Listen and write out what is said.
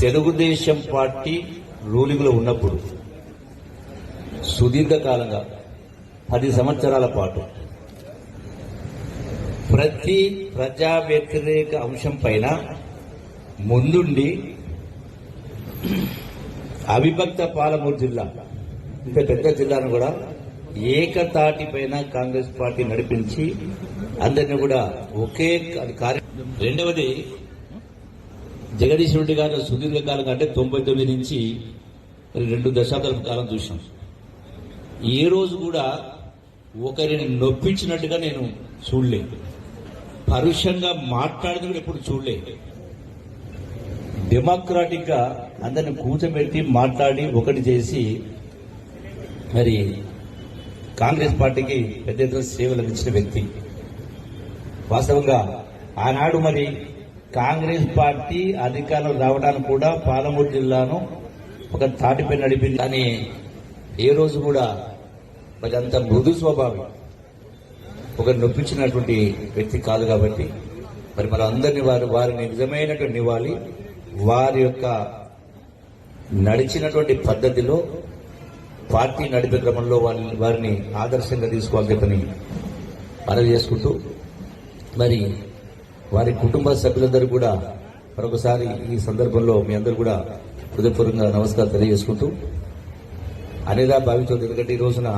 Telugu Desam party రూలింగ్లో ఉన్నప్పుడు సుదీర్ఘకాలంగా పది సంవత్సరాల పాటు ప్రతి ప్రజా వ్యతిరేక అంశం పైన ముందుండి అవిభక్త పాలమూరు జిల్లా ఇంత పెద్ద జిల్లాను కూడా ఏకతాటి పైన కాంగ్రెస్ పార్టీ నడిపించి అందరిని కూడా ఒకే కార్య రెండవది జగదీష్ రెడ్డి గారు సుదీర్ఘకాలం అంటే తొంభై తొమ్మిది నుంచి రెండు దశాబ్దాల కాలం చూసాం ఏ రోజు కూడా ఒకరిని నొప్పించినట్టుగా నేను చూడలేదు. పరుషంగా మాట్లాడిన కూడా ఎప్పుడు చూడలేదు. డెమోక్రాటిక్గా అందరిని కూర్చోబెట్టి మాట్లాడి ఒకటి చేసి మరి కాంగ్రెస్ పార్టీకి పెద్ద ఎత్తున సేవలు అందించిన వ్యక్తి. వాస్తవంగా ఆనాడు మరి కాంగ్రెస్ పార్టీ అధికారంలో రావడానికి కూడా పాలమూరు జిల్లాను ఒక తాటిపై నడిపింది. కానీ ఏ రోజు కూడా మరి అంత మృదు స్వభావం. ఒక నొప్పించినటువంటి వ్యక్తి కాదు కాబట్టి మరి మన అందరినీ వారు వారిని నిజమైనటువంటి ఇవ్వాలి వారి యొక్క నడిచినటువంటి పద్ధతిలో పార్టీ నడిపే క్రమంలో వారిని వారిని ఆదర్శంగా తీసుకోవాలి చెప్పని మనవి చేసుకుంటూ మరి వారి కుటుంబ సభ్యులందరూ కూడా మరొకసారి ఈ సందర్భంలో మీ అందరూ కూడా హృదయపూర్వకంగా నమస్కారం తెలియజేసుకుంటూ అనేదా భావించవద్దు. ఎందుకంటే ఈ రోజున